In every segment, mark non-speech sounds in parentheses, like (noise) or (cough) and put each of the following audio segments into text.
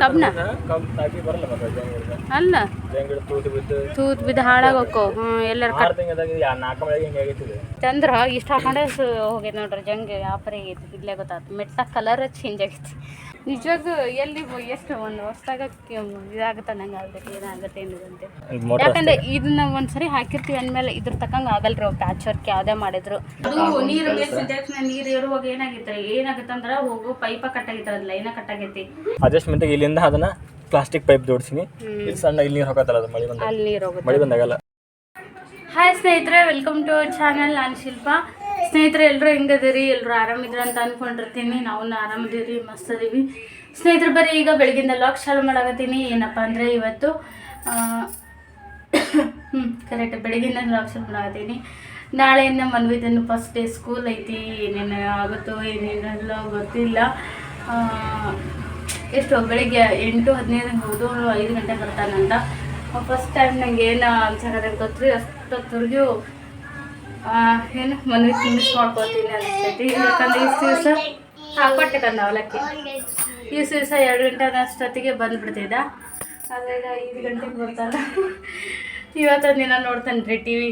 ಜಂಗಿಡ್ದ ಅಲ್ಲ. ತೂತು ಬಿದ್ದು ಹಾಳಾಗೋಕೋ. ಎಲ್ಲರ ಚಂದ್ರ ಇಷ್ಟ ಹಾಕೊಂಡೆ ಹೋಗೈತೆ ನೋಡ್ರಿ, ಜಂಗ್ ವ್ಯಾಪಾರ ಇಲ್ಲೇ ಗೊತ್ತಾಯ್ತು ಮೆಟ್ಟ ಕಲರ್ ಚೇಂಜ್ ಆಗೈತಿ ನಿಜವಾಗೂ ಎಲ್ಲಿ ಎಷ್ಟು ಒಂದು ವರ್ಷದಾಗ ಇದಾಗುತ್ತೆ ನಂಗೆ ಆಗುತ್ತೆ ಏನಾಗುತ್ತೆ ಅನ್ನೋದಂತೆ. ಯಾಕಂದ್ರೆ ಇದನ್ನ ಒಂದ್ಸರಿ ಹಾಕಿರ್ತೀವಿ ಅಂದ್ಮೇಲೆ ಇದ್ರ ತಕ್ಕಂಗೆ ಆಗಲ್ರಿ ಅವು ಪ್ಯಾಚ್ ವರ್ಕ್ ಯಾವುದೇ ಮಾಡಿದ್ರು. ಅದು ನೀರು ತಕ್ಷಣ ನೀರು ಇರುವಾಗ ಏನಾಗಿತ್ತು? ಏನಾಗುತ್ತೆ ಅಂದ್ರೆ ಹೋಗು ಪೈಪ ಕಟ್ಟಾಗಿತ್ತು ಅದ್ ಲೈನ ಕಟ್ಟಾಗೈತಿ. ಅಡ್ಜಸ್ಟ್ಮೆಂಟ್ ಇಲ್ಲಿಂದ ಅದನ್ನ ಪ್ಲಾಸ್ಟಿಕ್ ಪೈಪ್ ಜೋಡಿಸಿನಿ ಇಲ್ಲಿ ಸಣ್ಣ ಇಲ್ಲಿ ನೀರು ಹೋಗತ್ತಲ್ಲ ಅದು ಮಳೆ ಬಂದಾಗ. ಅಲ್ಲಿ ನೀರು ಹೋಗುತ್ತೆ. ಮಳೆ ಬಂದಾಗಲ್ಲ. ಹಾಯ್ ಸ್ನೇಹಿತರೆ ವೆಲ್ಕಮ್ ಟು ಅವರ್ ಚಾನಲ್ ನಾನು ಶಿಲ್ಪ. ಸ್ನೇಹಿತರೆ ಎಲ್ಲರೂ ಹೆಂಗದಿರಿ ಎಲ್ಲರೂ ಆರಾಮಿದ್ರ ಅಂತ ಅಂದ್ಕೊಂಡಿರ್ತೀನಿ ನಾವು ಆರಾಮದಿರಿ ಮಸ್ತ್ ಅದೀವಿ. ಸ್ನೇಹಿತರು ಬರೀ ಈಗ ಬೆಳಗಿಂದ ಲಾಕ್ ಚಾಲು ಮಾಡಾಕತ್ತೀನಿ. ಏನಪ್ಪ ಅಂದರೆ ಇವತ್ತು ಹ್ಞೂ ಕರೆಕ್ಟ್ ಬೆಳಗಿಂದ ಲಾಕ್ ಶಾಲು ಮಾಡಾಕತ್ತೀನಿ. ನಾಳೆ ನಾಳೆಯಿಂದ ಮನ್ವಿದನ್ನು ಫಸ್ಟ್ ಡೇ ಸ್ಕೂಲ್ ಐತಿ. ಏನೇನು ಆಗುತ್ತೋ, ಏನೇನೆಲ್ಲ ಗೊತ್ತಿಲ್ಲ. ಎಷ್ಟು, ಬೆಳಿಗ್ಗೆ ಎಂಟು ಹದಿನೈದು ಹೋದು ಐದು ಗಂಟೆ ಬರ್ತಾನಂತ. ಫಸ್ಟ್ ಟೈಮ್ ನಂಗೆ ಏನು ಅನ್ಸಕತ್ತೆ ಗೊತ್ತ್ರಿ. ಅಷ್ಟೊತ್ತವರೆಗೂ ಏನು ಮನ್ವಿ ಮಿಸ್ ಮಾಡ್ಕೊತೀನಿ ಅನಿಸ್ತೈತಿ. ಯಾಕಂದ್ರೆ ಇಷ್ಟು ದಿವಸ ಹಾಕೊಟ್ಟೆ ಕಂದ ಅವಲಕ್ಕಿ. ಇಷ್ಟು ದಿವಸ ಎರಡು ಗಂಟೆ ಅಷ್ಟೊತ್ತಿಗೆ ಬಂದ್ಬಿಡ್ತಿದ್ದ. ಅದ್ರಾಗ ಐದು ಗಂಟೆಗೆ ಬರ್ತಾನ. ಇವತ್ತೊಂದು ದಿನ ನೋಡ್ತಾನೆ ರೀ ಟಿ ವಿ.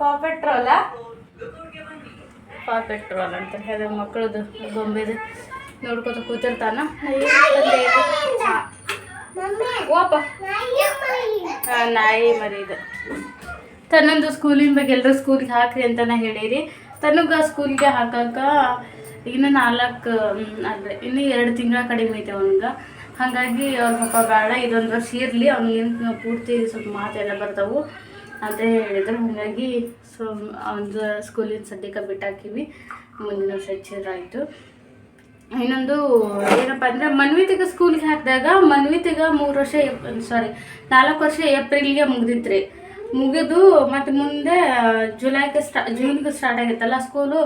ಪಾಪೆಟ್ರೋಲ ಪಾಪೆಟ್ರೋಲ್ ಪೆಟ್ರೋಲ್ ಅಂತ. ಹೇಳಿದ ಮಕ್ಕಳದು ಗೊಂಬೆದು ನೋಡ್ಕೊತ ಕೂತಿರ್ತಾನ. ಓಪ ನಾಯಿ ಮರಿ ಇದು. ತನ್ನೊಂದು ಸ್ಕೂಲಿನ ಬಗ್ಗೆ ಎಲ್ಲರೂ ಸ್ಕೂಲ್ಗೆ ಹಾಕ್ರಿ ಅಂತ ಹೇಳಿರಿ. ತನಗೆ ಸ್ಕೂಲ್ಗೆ ಹಾಕಾಕ ಇನ್ನು ನಾಲ್ಕು ಅಂದರೆ ಇನ್ನು ಎರಡು ತಿಂಗಳ ಕಡಿಮೆ ಐತೆ ಅವನಿಗೆ. ಹಾಗಾಗಿ ಅವ್ರ ಪಾಪ ಬೇಡ, ಇದೊಂದು ವರ್ಷ ಇರಲಿ ಅವ್ನಿಗೇನು ಪೂರ್ತಿ ಸ್ವಲ್ಪ ಮಾತೆಲ್ಲ ಬರ್ತಾವೆ ಅಂತ ಹೇಳಿದ್ರು. ಹಾಗಾಗಿ ಸೊ ಒಂದು ಸ್ಕೂಲಿನ ಸದ್ಯಕ್ಕೆ ಬಿಟ್ಟಾಕಿವಿ. ಮುಂದಿನ ವರ್ಷ ಹೆಚ್ಚಿದ್ರಾಯಿತು ಇನ್ನೊಂದು ಏನಪ್ಪ ಅಂದರೆ ಮನ್ವಿತಿಗೆ ಸ್ಕೂಲ್ಗೆ ಹಾಕಿದಾಗ ಮನ್ವಿತಿಗೆ ಮೂರು ವರ್ಷ ಸಾರಿ ನಾಲ್ಕು ವರ್ಷ ಏಪ್ರಿಲ್ಗೆ ಮುಗ್ದಿತ್ತು ಮುಗಿದು ಮತ್ತು ಮುಂದೆ ಜುಲೈಗೆ ಸ್ಟಾ, ಜೂನ್ಗೆ ಸ್ಟಾರ್ಟ್ ಆಗಿತ್ತಲ್ಲ ಸ್ಕೂಲು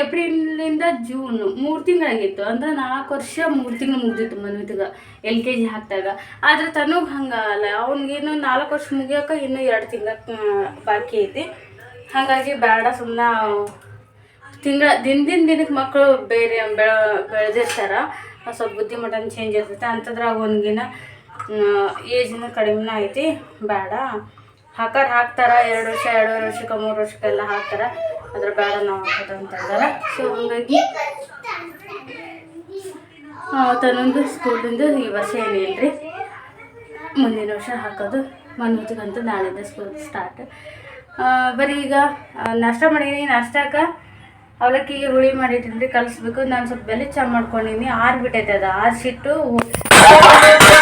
ಏಪ್ರಿಲಿಂದ ಜೂನ್ ಮೂರು ತಿಂಗಳಾಗಿತ್ತು. ಅಂದ್ರೆ ನಾಲ್ಕು ವರ್ಷ ಮೂರು ತಿಂಗಳು ಮುಗ್ದಿತ್ತು ಮನ್ವಿತಿಗೆ ಎಲ್ ಕೆ ಜಿ ಹಾಕಿದಾಗ. ಆದರೆ ತನಗೆ ಹಂಗಲ್ಲ ಅವ್ನಿಗೇನು ನಾಲ್ಕು ವರ್ಷ ಮುಗಿಯೋಕೆ ಇನ್ನೂ ಎರಡು ತಿಂಗಳ ಬಾಕಿ ಐತಿ. ಹಾಗಾಗಿ ಬೇಡ ಸುಮ್ಮನೆ ತಿಂಗಳ ದಿನ ದಿನಕ್ಕೆ ಮಕ್ಕಳು ಬೇರೆ ಬೆಳ, ಬೆಳೆದಿರ್ತಾರ. ಸ್ವಲ್ಪ ಬುದ್ಧಿಮಟ್ಟನ ಚೇಂಜ್ ಇರ್ತೈತೆ. ಅಂಥದ್ರಾಗ ಒಂದಿನ ಏಜ್ನ ಕಡಿಮೆನ ಐತಿ. ಬೇಡ ಹಾಕಾರ ಹಾಕ್ತಾರ, ಎರಡು ವರ್ಷ ಎರಡೂವರೆ ವರ್ಷಕ್ಕೆ, ಮೂರು ವರ್ಷಕ್ಕೆಲ್ಲ ಹಾಕ್ತಾರೆ. ಅದ್ರ ಬೇಡ ನಾವು ಹಾಕೋದು ಅಂತ ಇದ್ದಾರೆ ಸೊ ಹಂಗಾಗಿ ತನ್ನೊಂದು ಸ್ಕೂಲಿಂದ ಈ ವರ್ಷ ಏನಿಲ್ಲರಿ ಮುಂದಿನ ವರ್ಷ ಹಾಕೋದು ಮನ್ವಿತಿಗಂತೂ ನಾಳೆಯಿಂದ ಸ್ಕೂಲ್ ಸ್ಟಾರ್ಟ್ ಬರೀ ಈಗ ನಾಷ್ಟ ಮಾಡೀನಿ ನಾಷ್ಟಕ್ಕೆ ಅವಲಕ್ಕಿಗೆ ಹುಳಿ ಮಾಡಿಟ್ಟಿನ್ರಿ ಕಲಿಸ್ಬೇಕು. ನಾನು ಸ್ವಲ್ಪ ಬೆಲೆ ಚಾ ಮಾಡ್ಕೊಂಡಿನಿ. ಆರು ಬಿಟ್ಟೈತೆ ಅದು, ಆರಿಸಿಟ್ಟು ಬಿಡ್ತಾರೆ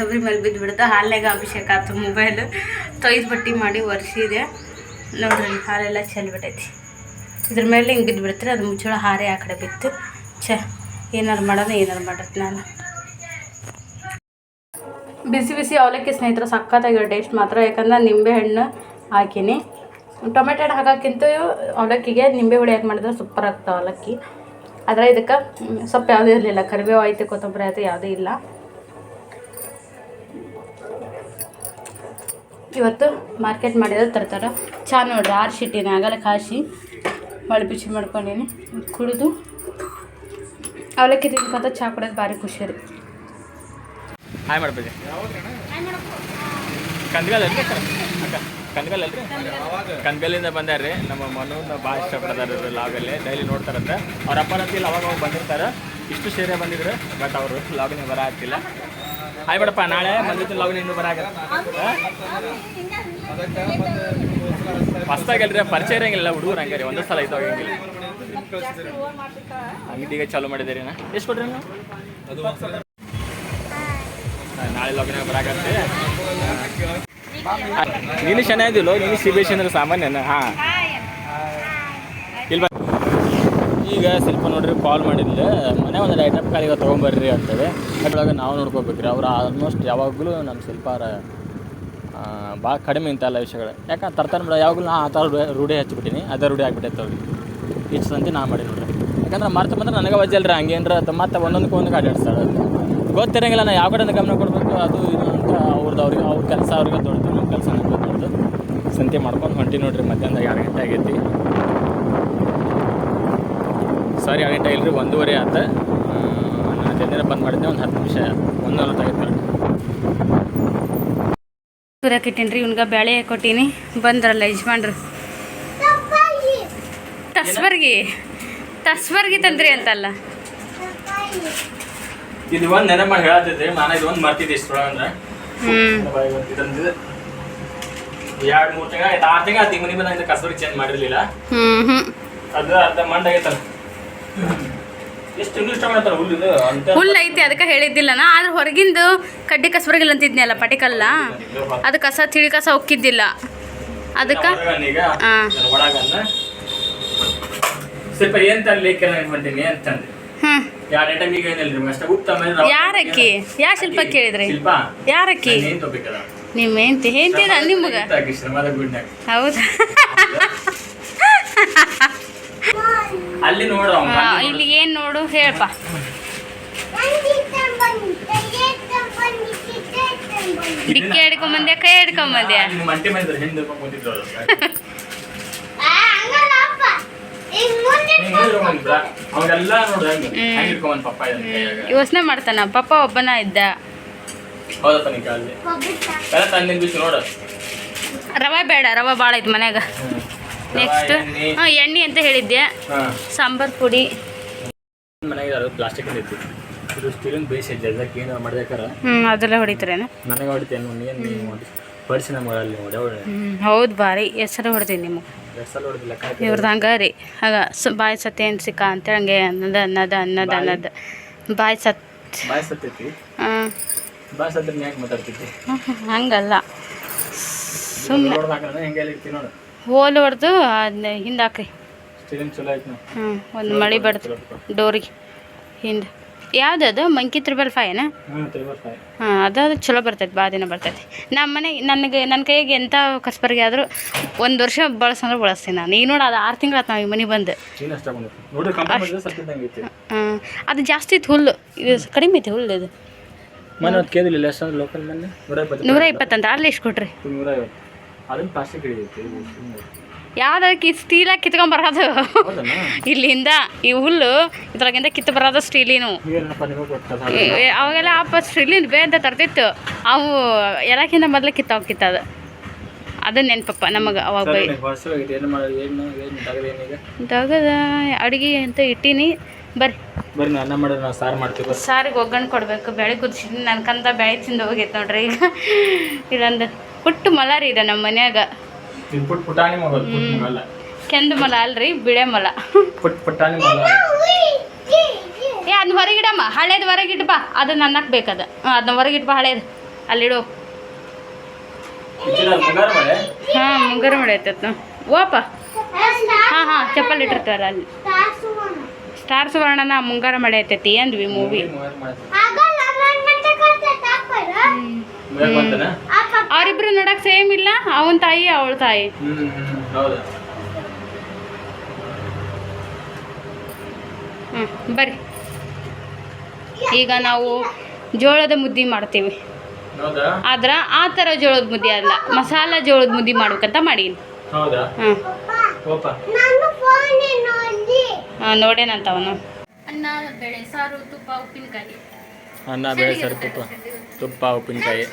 ದೊಬ್ರಿ ಮೇಲೆ ಬಿದ್ದು ಬಿಡುತ್ತೆ ಹಾಲಿನಾಗ ಅಭಿಷೇಕ ಆಯ್ತು ಮೊಬೈಲು ತೊಯ್ದು ಬಟ್ಟಿ ಮಾಡಿ ಒರೆಸಿದೆ ನೋಡ್ರಿ, ಹಾಲೆಲ್ಲ ಚೆಲ್ಬಿಟ್ಟೈತಿ ಇದ್ರ ಮೇಲೆ ಹಿಂಗೆ ಬಿದ್ದು ಬಿಡ್ತಾರೆ ಅದು ಮುಚ್ಚಳ ಹಾರೆ ಆ ಕಡೆ ಬಿತ್ತು. ಛ, ಏನಾರು ಮಾಡೋದು ಏನಾರು ಮಾಡತ್ತೆ ನಾನು. ಬಿಸಿ ಬಿಸಿ ಅವಲಕ್ಕಿ ಸ್ನೇಹಿತರು ಸಖತ್ತಾಗಿರೋ ಟೇಸ್ಟ್ ಮಾತ್ರ. ಯಾಕಂದ್ರೆ ನಿಂಬೆ ಹಣ್ಣು ಹಾಕೀನಿ. ಟೊಮೆಟೊ ಹಣ್ಣು ಹಾಕೋಕ್ಕಿಂತ ಅವಲಕ್ಕಿಗೆ ನಿಂಬೆ ಹುಳಿ ಹಾಕಿ ಮಾಡಿದ್ರೆ ಸೂಪರ್ ಆಗ್ತಾವೆ ಅವಲಕ್ಕಿ. ಆದರೆ ಇದಕ್ಕೆ ಸೊಪ್ಪು ಯಾವುದೂ ಇರಲಿಲ್ಲ. ಕರಿಬೇವು, ಐತೆ, ಕೊತ್ತಂಬರಿ ಆಯಿತು ಯಾವುದೂ ಇಲ್ಲ. ಇವತ್ತು ಮಾರ್ಕೆಟ್ ಮಾಡಿದ್ರೆ ತರ್ತಾರೆ ಚಾ ನೋಡ್ರಿ, ಆರು ಶಿಟ್ಟಿನಿ ಆಗಲ್ಲ ಕಾಶಿ ಮಳೆ ಬಿಸಿ ಮಾಡ್ಕೊಂಡೀನಿ. ಕುಡಿದು ಅವಲಕ್ಕಿ ತಿನ್ಕೊಂತ ಚಾ ಕುಡಿಯೋದು ಭಾರಿ ಖುಷಿ ರೀ. ಹಾಯ್ ಮಾಡ್ಬೇಕು ಕಂದ್ಗಲ್ ಅಲ್ರಿ ರೀ ಅಲ್ರಿ ಕಂದ್ಗಲ್ಲಿಂದ ಬಂದಾರ್ರಿ. ನಮ್ಮ ಮನೋನ ಭಾಳ ಇಷ್ಟಪಡ್ತಾರೆ ಲಾಗಲ್ಲಿ. ಡೈಲಿ ನೋಡ್ತಾರಂತೆ. ಅವ್ರ ಅಪ್ಪನ ಹತ್ತಿಲ್ಲ ಅವಾಗ ಅವಾಗ ಬಂದಿರ್ತಾರೆ. ಇಷ್ಟು ಸೇರೆ ಬಂದಿದ್ರು ಬಟ್ ಅವರು ಲಾಗಿನ ಬರ ಆಗ್ತಿಲ್ಲ. ಹಾಯ್ ಬಿಡಪ್ಪ ನಾಳೆ ಬಂದಿತ್ತು ಲಾಗಿನ ಇನ್ನೂ ಬರ ಮಸ್ತಾಗಲ್ರಿ ಪರಿಚಯ ಇರಂಗಿಲ್ಲ ಹುಡುಗರು ಹಂಗಾರಿ ಒಂದೇ ಸಲ ಇದ್ದು ಹಂಗಿಲ್ಲ. ಅಂಗಡಿಗೆ ಚಾಲು ಮಾಡಿದ್ದೀರಿ ನಾ ಎಷ್ಟು ಕೊಡ್ರಿ ನಾಳೆ ಲಗ್ನ ಬರಾಕತ್ತೆ ನೀನು ಚೆನ್ನಾಗಿದ್ದಿಲ್ಲ ನೀನು ಸಿ ಬಿ ಎಸ್ ಅಂದ್ರೆ ಸಾಮಾನ್ಯನ? ಹಾಂ. ಇಲ್ಲ ಈಗ ಸ್ವಲ್ಪ ನೋಡ್ರಿ ಕಾಲ್ ಮಾಡಿದ್ಲೆ. ಮನೆ ಒಂದು ಐಟಮ್ ಕಾಲಿಗೆ ತೊಗೊಂಬರ್ರಿ ಅಂತೇಳಿ. ಅದ್ರೊಳಗೆ ನಾವು ನೋಡ್ಕೋಬೇಕ್ರಿ. ಅವ್ರು ಆಲ್ಮೋಸ್ಟ್ ಯಾವಾಗಲೂ ನಮ್ಮ ಶಿಲ್ಪಾರ ಭಾಳ ಕಡಿಮೆ ಇಂತೆಲ್ಲ ವಿಷಯಗಳು. ಯಾಕಂದ್ರೆ ತರ್ತಾನೆ ಬಿಡ, ಯಾವಾಗಲೂ ನಾ ಆ ಥರ ರೂಢಿ- ಹಚ್ಬಿಟ್ಟಿನಿ. ಅದೇ ರೂಢಿ ಆಗಿಬಿಟ್ಟೈತೆ ಅವ್ರಿಗೆ. ಇಷ್ಟು ಸಂತಿ ನಾ ಮಾಡಿ ನೋಡ್ರಿ. ಯಾಕಂದ್ರೆ ಮರ್ತು ಬಂದ್ರೆ ನನಗೆ ವಜ್ಜಲ್ರಿ ಹಂಗೇನ್ರ ಮತ್ತೆ ಒಂದೊಂದಕ್ಕೆ ಒಂದಕ್ಕೆ ಅಡ್ಡಾಡ್ಸ್ತಾರೆ ಗೊತ್ತಿರಂಗಿಲ್ಲ ನಾ ಯಾವ ಕಡೆಯಿಂದ ಗಮನ ಕೊಡಬೇಕು, ಅದು ಇದು ಅಂತ ಕೆಲಸ ಅವ್ರಿಗೆ ದೊಡ್ಡದು ನಮ್ಮ ಕೆಲಸ ದೊಡ್ಡದು ಸಂತೆ ಮಾಡ್ಕೊಂಡು ಹೊಂಟಿ ನೋಡ್ರಿ ಮಧ್ಯಾಹ್ನ ಎರಡು ಗಂಟೆ ಆಗೈತಿ. ಸಾರಿ ಗಂಟೆ ಇಲ್ರಿ ಒಂದೂವರೆ ಆತ. ನಾನು ಜಲ್ದಿನ ಬಂದ್ ಮಾಡಿದ್ದೆ ಒಂದು ಹತ್ತು ನಿಮಿಷ ಒಂದು ನಲ್ವತ್ತೈದು ಮಿನಿಟ್ ಸುರಕಿಟ್ಟಿನ್ರಿ ಇವ್ನ್ಗ ಬ್ಯಾಳೆ ಕೊಟ್ಟೀನಿ. ಬಂದ್ರಲ್ಲ ಯಜಮಾನ್ರು. ತಸ್ವರ್ಗಿ ತಸ್ವರ್ಗಿ ತಂದ್ರಿ ಅಂತಲ್ಲ. ಇದು ಒಂದು ನೆನಪು ಮಾಡಿ ಹೇಳತ್ತಿದ್ರಿ ನಾನು ಇದು ಒಂದು ಮರ್ತಿದ್ದೆ ಇದೊಂದು ಎರಡು ಮೂರು ತಿಂಗಳ ಆರು ತಿಂಗಳ ಮನೆ ಬಂದ ಚೇಂಜ್ ಮಾಡಿರ್ಲಿಲ್ಲ. ಹ್ಮ್ ಹ್ಮ್. ಅದು ಅರ್ಧ ಮಂಡ್ ಹುಲ್ಲು ಐತಿ ಅದಕ್ಕೆ ಹೇಳಿದ್ದಿಲ್ಲನ? ಆದ್ರೆ ಹೊರಗಿಂದು ಕಡ್ಡಿ ಕಸ ಬರಗಿಲ್ಲ ಅಂತಿದ್ನಲ್ಲ ಪಟಿಕಲ್ಲ ಅದು ಕಸ ತಿಳಿ ಕಸ ಹೊಕ್ಕಿದ್ದಿಲ್ಲ. ಅದಕ್ಕೆ? ಹಾಂ ಸ್ವಲ್ಪ ಏನ್ ತರ್ಲಿ ಅಂತಂದೆ ಯಾರಕ್ಕಿ? ಯಾ ಶಿಲ್ಪ ಕೇಳಿದ್ರಿ? ಯಾರಕ್ಕಿ? ನಿಮ್ಮ ಹೆಂಡತಿ ಹೆಂಡತಿ ನಿಮ್ಗೆ? ಹೌದಾ? (laughs) ಅಲ್ಲಿ ನೋಡು ಇಲ್ಲಿ ಏನು ನೋಡು ಹೇಳಪ್ಪ ಡಿಕ್ಕಿ ಹಿಡ್ಕೊಂಬಂದ್ಯಾ ಕೈ ಕೈಯಾಗ. ಯೋಚನೆ ಮಾಡ್ತಾನ ಪಪ್ಪ ಒಬ್ಬನ ಇದ್ದ. ರವೆ ಬೇಡ ರವೆ ಭಾಳ ಐತ್ ಮನ್ಯಾಗ. ನೆಕ್ಸ್ಟ್ ಎಣ್ಣೆ. ಹಾಂ ಎಣ್ಣೆ ಅಂತ ಹೇಳಿದ್ದೆ ಸಾಂಬಾರು ಪುಡಿ. ಮನೆಗೆ ಅದು ಪ್ಲಾಸ್ಟಿಕ್ ಐತಿ ಇದು ಸ್ಟೀಲಿನ ಬೇಸ್ ಐತಿ ಅದಕ್ಕೆ ಏನು ಮಾಡ್ಬೇಕಾರ ಹ್ಞೂ ಅದೆಲ್ಲ ಹೊಡಿತಾರೇನು? ನನಗೆ ಹೊಡಿತೇನೆ ನೀನು ನೀವು ಮಾಡಿ ಬಡಿಸಿ ನಮ್ಗೆ ಅಲ್ಲಿ ನೋಡಿ ಹೌದು ಬಾರಿ ಹೆಸರು ಹೊಡ್ತೀನಿ ನಿಮಗೆ. ಇವ್ರದ್ದು ಹಂಗೆ ರೀ. ಆಗ ಸ ಬಾಯಿ ಸತ್ತೆ ಸಿಕ್ಕ ಅಂತೇಳಿ ಹಂಗೆ ಅನ್ನದ ಅನ್ನದ ಅನ್ನದ ಅನ್ನದ ಬಾಯಿ ಸತ್ ಬಾಯ್ ಸತ್ತೈತಿ ಹಾಂ. ಬಾಯ್ ಸತ್ರ ಯಾಕೆ ಮಾತಾಡ್ತಿದ್ದಿ? ಹಂಗಲ್ಲ. ಸುಮ್ಮನೆ ಹೆಂಗೆ ನೋಡು. ಹೋಲ್ ಹೊಡೆದು ಅದನ್ನ ಹಿಂದೆ ಹಾಕ್ರಿ. ಹ್ಞೂ ಒಂದು ಮಳೆ ಬಡ್ದು ಡೋರಿಗೆ ಹಿಂದೆ. ಯಾವ್ದದು ಮಂಕಿ ತ್ರಿಬಲ್ ಫೈನ ಹಾಂ ಅದು ಚಲೋ ಬರ್ತೈತೆ ಭಾಳ ದಿನ ಬರ್ತೈತಿ. ನಮ್ಮ ಮನೆ ನನಗೆ ನನ್ನ ಕೈಗೆ ಎಂಥ ಕಸ್ಬರ್ಗೆ ಆದರೂ ಒಂದು ವರ್ಷ ಬಳಸಂದ್ರೆ ಬಳಸ್ತೀನಿ ನಾನು. ಈಗ ನೋಡಿ ಅದು ಆರು ತಿಂಗಳು ಆಯ್ತು ನಾವು ಈ ಮನೆ ಬಂದು. ಹಾಂ ಅದು ಜಾಸ್ತಿ ಇತ್ತು ಹುಲ್ಲು. ಇದು ಕಡಿಮೆ ಐತಿ ಹುಲ್ಲು ಇದು ನೂರ ಇಪ್ಪತ್ತು ಇಪ್ಪತ್ತಂತ ಅಲ್ಲಿ ಎಷ್ಟು ಕೊಟ್ರಿ? ಅದನ್ನು ಪ್ಲಾಸ್ಟಿಕ್ ಹಿಡಿದೈತಿ ಯಾವ್ದಕ್ಕೆ ಸ್ಟೀಲಾಗಿ ಕಿತ್ಕೊಂಡ್ ಬರೋದು ಇಲ್ಲಿಂದ ಈ ಹುಲ್ಲು ಇದ್ರಾಗಿಂದ ಕಿತ್ತು ಬರೋದು ಸ್ಟೀಲಿನು. ಅವಾಗೆಲ್ಲ ಆಪ ಸ್ಟೀಲಿನ ಬೇಂತ ತರ್ತಿತ್ತು ಅವು ಎಲ್ಲಕ್ಕಿಂತ ಮೊದಲು ಕಿತ್ತ ಅದು ಅದು ನೆನಪಪ್ಪ ನಮಗೆ ಅವಾಗ ತಗದ ಅಡುಗೆ ಅಂತ ಇಟ್ಟಿನಿ. ಬರ್ರಿ. ಬರ್ರಿ ಅನ್ನ ಮಾಡೋದು ನಾವು ಸಾರು ಮಾಡ್ತೀವಿ ಸಾರಿಗೆ ಒಗ್ಗರಣೆ ಕೊಡಬೇಕು. ಬೆಳೆ ಕುದಿಸಿದ್ದೀನಿ ನನ್ಕಂತ ಬೆಳೆ ತಿಂದು ಹೋಗೈತೆ ನೋಡ್ರಿ ಈಗ. ಇದೊಂದು ಪುಟ್ಟು ಮಲ ರೀ ಇದೆ ನಮ್ಮ ಮನ್ಯಾಗ. ಕೆಂದ ಪುಟ್ ಪುಟಾಣಿ ಮಗಲ್ ಪುಟ್ ಮಗಲ್ಲ ಕೆಂದು ಮಲ ಅಲ್ರಿ ಬಿಳೆ ಮಲ. ಪುಟ್ ಪುಟಾಣಿ ಮಗ ಏ ಅದನ್ನ ಹೊರಗಿಡಮ್ಮ ಹಳೇದು ಹೊರಗಿಟ್ಟು ಬಾ. ಅದು ನನ್ನಕ್ಕೆ ಬೇಕದ. ಹಾಂ ಅದನ್ನ ಹೊರಗಿಟ್ಟು ಬಾ ಹಳೇದು. ಅಲ್ಲಿಡು ಹಾಂ ಮುಂಗಾರು ಮಳೆ ಮಾಡೈತತ್ ಓಪ ಹಾಂ ಹಾಂ ಚಪ್ಪಲ್ ಇಟ್ಟಿರ್ತಾರ ಅಲ್ಲಿ. ಸ್ಟಾರ್ ಸುವರ್ಣನ ಮುಂಗಾರ ಮಳೆ ಐತೈತಿ ಅಂದ್ವಿ ಮೂವಿ ಅವರಿಬ್ರು ನೋಡಕ್ ಸೇಮ್ ಇಲ್ಲ ಅವನ ತಾಯಿ ಅವಳ ತಾಯಿ. ಹ್ಞೂ ಬರ್ರಿ. ಈಗ ನಾವು ಜೋಳದ ಮುದ್ದೆ ಮಾಡ್ತೀವಿ. ಹೌದಾ? ಆದ್ರೆ ಆ ಥರ ಜೋಳದ ಮುದ್ದೆ ಅಲ್ಲ ಮಸಾಲ ಜೋಳದ ಮುದ್ದೆ ಮಾಡ್ಬೇಕಂತ ಮಾಡೀನಿ. ಹಾಂ ನೋಡೇನಂತ ಅವನು. ಅನ್ನ ಬೇಳೆ ಸಾರು ತುಪ್ಪ ಉಪ್ಪಿನಕಾಯಿ. ಅನ್ನ ಬೇಳೆ ಸರ್ ತುಪ್ಪ, ಉಪ್ಪಿನಕಾಯಿ.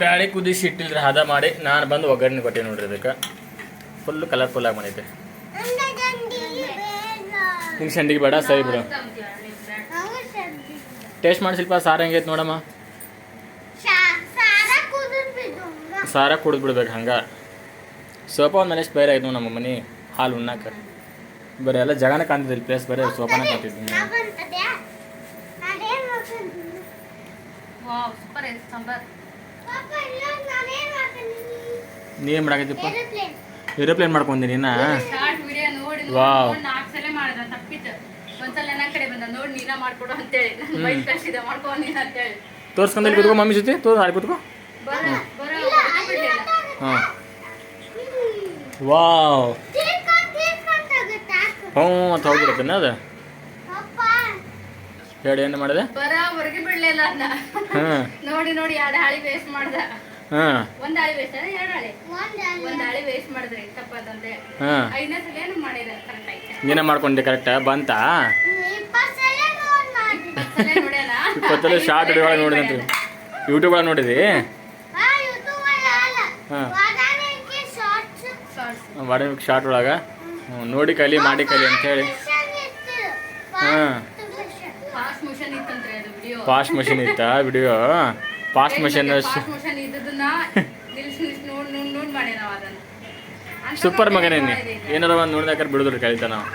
ಬ್ಯಾಳೆ ಕುದಿಸಿ ಇಟ್ಟಿಲ್ರಿ ಹದ ಮಾಡಿ ನಾನು ಬಂದು ಒಗ್ಗರಣೆ ಕೊಟ್ಟೆ ನೋಡ್ರಿ ಅದಕ್ಕೆ ಫುಲ್ಲು ಕಲರ್ಫುಲ್ಲಾಗಿ ಮಾಡೈತೆ ನಿಂಗೆ ಸಂಡಿಗೆ ಬೇಡ, ಸರಿ ಬಿಡು. ಟೇಸ್ಟ್ ಮಾಡಿ ಸ್ವಲ್ಪ ಸಾರು ಹೆಂಗೈತೆ ನೋಡಮ್ಮ. ಸಾರ ಕುಡಿದು ಬಿಡ್ಬೇಕು ಹಂಗೆ. ಸೋಫಾ ಒಂದು ಮನೇಶ್ ಬೇರೆ ಆಯ್ತು ನಮ್ಮ ಮನೆ, ಹಾಲು ಉಣ್ಣಾಕ. ಬರೀ ಎಲ್ಲ ಜಗನ ಕಾಣ್ತಿದ್ದಿಲ್ಲ ಪ್ಲೇಸ್ ಬರೀ ಸೋಫಾನ ಕಾಣ್ತಿದ್ದೀನಿ ಸೂಪರ್ ಸಾಂಬಾರ್ ನೀನು ಏನು ಮಾಡಾಕತ್ತಿಪ್ಪ? ಏರೋಪ್ಲೇನ್ ಮಾಡ್ಕೊಂಡಿ ನಾ ಶಾರ್ಟ್ ವಿಡಿಯೋ ನೋಡಿ ವಾವ್. ನಾಲ್ಕು ಸಲ ಮಾಡಿದ ತಪ್ಪಿತ್ತು. ಒಂದ್ಸಲ ನನ್ನ ಕಡೆ ಬಂದ ನೋಡಿ ನೀನ ಮಾಡ್ಕೊಡು ಅಂತೇಳಿ. ನನ್ನ ಬೈಕ್ ಕಳ್ಸಿದ ಮಾಡ್ಕೊ ನೀನು ಅಂತೇಳಿ. ತೋರ್ಸ್ಕೊಂಡಲ್ಲಿ ಕುತ್ಕೋ ಮಮ್ಮಿ ಜೊತೆ? ತೋರ್ ಅಲ್ಲಿ ಕುತ್ಕೋ. ಬರ ಬರ ಬಿಡ್ಲಿಲ್ಲ. ಹಾಂ ವಾವ್ ಹ್ಞೂ ಅಂತ ಹೋಗ್ಬಿಡುತ್ತೆ ಅದು. ಹೇಳಿ ಏನು ಮಾಡಿದೆ? ಬರ ಹೊರಗೆ ಬಿಡ್ಲಿಲ್ಲ ಅನ್ನ ಹಾಂ. ನೋಡಿ ನೋಡಿ ಎರಡು ಹಾಳಿ ವೇಸ್ಟ್ ಮಾಡ್ದ. ಹಾಂ. ಒಂದ್ ಹಾಳಿ ವೇಸ್ಟ್ ಎರಡು ಹಾಳಿ. ಒಂದ್ ಹಾಳಿ. ವೇಸ್ಟ್ ಮಾಡಿದ್ರಿ ತಪ್ಪದಂತೆ. ಹಾಂ. ಐದನೇ ಸಲ ಏನು ಮಾಡಿದ ಕರೆಕ್ಟ್ ಆಯ್ತು ನೀನೇ ಮಾಡ್ಕೊಂಡೆ ಕರೆಕ್ಟ್ ಬಂತಾ? ಇಪ್ಪತ್ತಲ್ಲಿ ಶಾರ್ಟ್ ವಿಡಿಯೋ ಒಳಗೆ ನೋಡಿದಂತ ಯೂಟ್ಯೂಬ್ ಒಳಗೆ ನೋಡಿದಿ? ಹಾಂ. ಶಾರ್ಟ್ ಒಳಗೆ? ಹ್ಞೂ ನೋಡಿ ಕಲಿ ಮಾಡಿ ಕಲಿ ಅಂತ ಹೇಳಿ. ಹಾಂ. ನೋಡ್ ಮಷಿನ್ ಇತ್ತಾ ವಿಡಿಯೋ ಅದನ್ನ. ಮಷಿನ್ ಸೂಪರ್ ಮಗನೇ. ಏನಾರ ಒಂದು ನೋಡಿದಾಕರ್ ಬಿಡುದ್ರಿ ಕಲಿತ ನಾವು.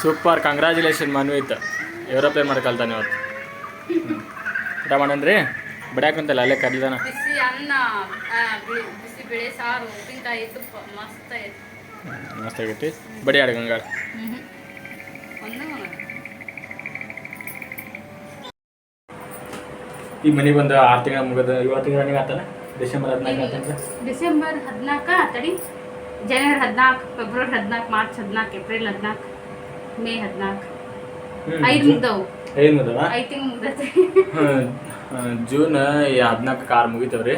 Super congratulation Manvith. ಪ್ಲೇ ಮಾಡಿ ಕಲ್ತಾನೆ ಇವತ್ತು. ಊಟ ಮಾಡನ್ರಿ ಬಿಡಾಕಂತಲ್ಲ ಅಲ್ಲೇ ತುಪ್ಪ ಮಸ್ತ್ ಆಗೈತಿ. ಬಡಿ ಆಡ ಗಂಗಾಳ. ಈ ಮನೆಗೆ ಬಂದ ಆರು ತಿಂಗಳ ಮುಗಿದ ಏಳು ತಿಂಗಳ ನನಗೆ ಆತನ? ಡಿಸೆಂಬರ್ ಹದಿನಾಲ್ಕು ಆತಂದ್ರೆ ಡಿಸೆಂಬರ್ ಹದಿನಾಲ್ಕು ಆತಡಿ. ಜನವರಿ ಹದಿನಾಲ್ಕು ಫೆಬ್ರವರಿ ಹದಿನಾಲ್ಕು ಮಾರ್ಚ್ ಹದಿನಾಲ್ಕು ಏಪ್ರಿಲ್ ಹದಿನಾಲ್ಕು ಮೇ ಹದಿನಾಲ್ಕು. ಐದು ಮುಗ್ದವು. ಐದು ಮುಗ್ದವ? ಐದು ತಿಂಗಳು ಮುಗ್ದೈತಿ ಜೂನ್ ಹದಿನಾಲ್ಕು ಕಾರ್ ಮುಗಿತವ್ರಿ.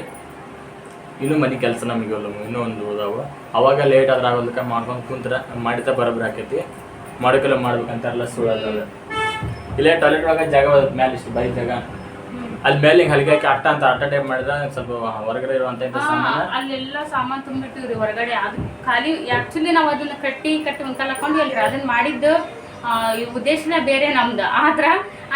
ಇನ್ನೂ ಮನೆ ಕೆಲಸ ನಮಗೆ ಇನ್ನೂ ಒಂದು ಓದಾವ ಅವಾಗ ಲೇಟ್ ಆದ್ರೆ ಆಗೋದಕ್ಕೆ ಮಾಡ್ಕೊಂಡು ಕುಂತ್ರ ಮಾಡಿದ ಬರೋಬ್ಬರಿ ಆಕೈತಿ. ಮಾಡೋಕೆಲ್ಲ ಮಾಡ್ಬೇಕಂತಾರಲ್ಲ ಸುಳ್ಳ ಇಲ್ಲೇ ಟಾಯ್ಲೆಟ್ ಒಳಗೆ ಜಾಗ ಮೇಲೆ ಇಷ್ಟು ಬೈ ಜಾಗ. ಅಲ್ಲಿ ಮೇಲೆ ಹಿಂಗೆ ಹಲಿಗೆ ಹಾಕಿ ಅಟ್ಟ ಅಂತ ಅಟ್ಟ ಟೈಪ್ ಮಾಡಿದ್ರೆ ಸ್ವಲ್ಪ ಹೊರಗಡೆ ಇರುವಂತ ಇಂಥ ಸಾಮಾನು. ಅಲ್ಲೆಲ್ಲ ಸಾಮಾನು ತುಂಬಿಟ್ಟಿವ್ರಿ ಹೊರಗಡೆ. ಅದು ಖಾಲಿ ಆಕ್ಚುಲಿ ನಾವು ಅದನ್ನ ಕಟ್ಟಿ ಕಟ್ಟಿ ಒಂದ್ಕಲ್ ಹಾಕೊಂಡು ಅಲ್ರಿ ಅದನ್ನ ಮಾಡಿದ್ದು ಆ, ಈ ಉದ್ದೇಶನೇ ಬೇರೆ ನಮ್ದು. ಆದ್ರ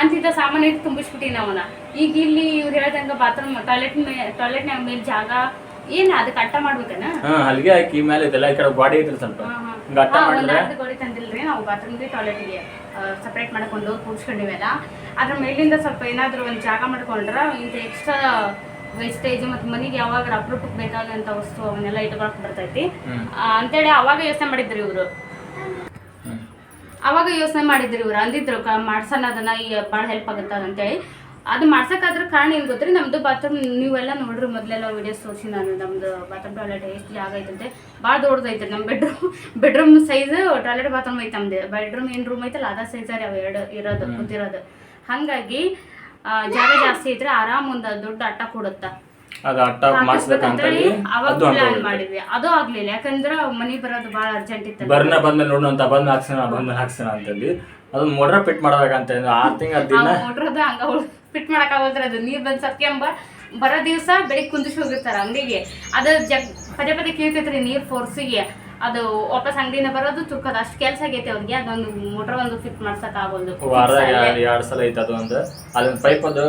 ಅಂತಿದ್ದ ಸಾಮಾನು ಇಟ್ಟು ತುಂಬಿಸ್ಬಿಟ್ಟಿ ನಾವನ್ನ ಈಗ ಇಲ್ಲಿ ಇವ್ರು ಹೇಳ್ದಂಗ ಬಾತ್ರೂಮ್ ಟಾಯ್ಲೆಟ್ ಮೇ ಟಾಯ್ಲೆಟ್ನಾಗ ಮೇಲೆ ಜಾಗ ಏನ್ ಅದಕ್ಕೆ ಅಟ್ಟ ಮಾಡ್ಬೇಕನ? ಹಾ ಹಲಿಗೆ ಹಾಕಿ ಮೇಲೆ ಇದೆಲ್ಲ ಈ ಕಡೆ ಗಾಡಿ ಐತ್ರಿ ಸ್ವಲ್ಪ ಹಿಂಗೆ ಅಟ್ಟ ಮಾಡಿದ್ರೆ. ಗೋಡೆ ತಂದಿಲ್ರಿ ನಾವು ಬಾತ್ರೂಮ್ಗೆ ಟಾಯ್ಲೆಟ್ಗೆ ಸಪ್ರೇಟ್ ಮಾಡ್ಕೊಂಡು ಹೋಗಿ ಕೂಡ್ಸ್ಕೊಂಡಿವೆಲ್ಲ ಅದ್ರ ಮೇಲಿಂದ ಸ್ವಲ್ಪ ಏನಾದ್ರು ಒಂದು ಜಾಗ ಮಾಡ್ಕೊಂಡ್ರ ಇಂಥ ಎಕ್ಸ್ಟ್ರಾ ವೇಸ್ಟೇಜ್ ಮತ್ತು ಮನೆಗೆ ಯಾವಾಗ ಅಪ್ರೂಪಕ್ಕೆ ಬೇಕಾದಂಥ ವಸ್ತು ಅವನ್ನೆಲ್ಲ ಇಟ್ಕೊಳಕ್ ಬರ್ತೈತಿ. ಅಂತೇಳಿ ಅವಾಗ ಯೋಚನೆ ಮಾಡಿದ್ರಿ ಇವರು. ಅವಾಗ ಯೋಚನೆ ಮಾಡಿದ್ರಿ ಇವ್ರು ಅಂದಿದ್ರು ಮಾಡ್ಸೋಣ ಅದನ್ನ ಈ ಭಾಳ ಹೆಲ್ಪ್ ಆಗುತ್ತೆ ಅಂತೇಳಿ. ಅದು ಮಾಡ್ಸಕ್ಕಾದ್ರ ಕಾರಣ ಏನು ಗೊತ್ತ್ರಿ ನಮ್ದು ಬಾತ್ರೂಮ್ ನೀವೆಲ್ಲ ನೋಡ್ರಿ ಮೊದಲೆಲ್ಲ ವಿಡಿಯೋಸ್ ತೋರಿಸಿ ನಾನು ನಮ್ದು ಬಾತ್ರೂಮ್ ಟಾಯ್ಲೆಟ್ ಎಷ್ಟು ಜಾಗ ಐತಂತೆ. ಭಾಳ ದೊಡ್ಡದೈತೆ ನಮ್ಮ bedroom bedroom size toilet bathroom ಐತೆ ನಮ್ದು. ಬೆಡ್ರೂಮ್ ಏನು ರೂಮ್ ಐತಲ್ಲ ಅದ ಸೈಜ್ ಅವು ಎರಡು ಇರೋದು ಗೊತ್ತಿರೋದು ಹಾಗಾಗಿ ಜಾಗ ಜಾಸ್ತಿ ಐತ್ರಿ ಆರಾಮ್ ಒಂದು ದೊಡ್ಡ ಅಟ್ಟ ಕೊಡುತ್ತ. ಮಾಡಿದ್ವಿ. ಅದು ಆಗ್ಲಿಲ್ಲ ಯಾಕಂದ್ರ ಮನಿ ಬರೋದು ಬಹಳ ಅರ್ಜೆಂಟ್ ಇತ್ತು ಬರ್ನ ಬಂದ ನೋಡುವಂತ ಬಂದ್ ಹಾಕ್ಸೋಣ ಬಂದ್ ಹಾಕ್ಸೋಣ ಅಂತಂದು ಅದನ್ನ ಮೋಟ್ರ ಫಿಟ್ ಮಾಡ್ಬೇಕಂತ ಆರ್ ತಿಂಗಳ ದಿನ ಮೋಟ್ರದ ಹಂಗ ಫಿಟ್ ಮಾಡಕ್ ಆಗೋದ್ರ ಅದು ನೀರ್ ಬಂದು ಸತ್ಯಂಬ ಬರೋ ದಿವಸ ಬೆಳಿಗ್ಗೆ ಕುಂದಿಸಿ ಹೋಗಿರ್ತಾರೆ ಅಂಗಡಿಗೆ. ಅದು ಜಗ್ ಪದೇ ಪದೇ ಕೇಳ್ತೈತ್ರಿ ನೀರ್ ಫೋರ್ಸಿಗೆ ಅದು ವಾಪಸ್ ಅಂಗಡಿನ ಬರೋದು ತುರ್ಕೋದು ಅಷ್ಟು ಕೆಲಸ ಆಗೈತೆ ಅವ್ರಿಗೆ ಅದೊಂದು ಮೋಟರ್ ಒಂದು ಫಿಟ್ ಮಾಡ್ಸಕ್ ಆಗೋದು ವಾರದಾಗ ಎರಡು ಸಲ ಐತೆ ಅದು ಒಂದು. ಅದನ್ನ ಪೈಪ್ ಅದು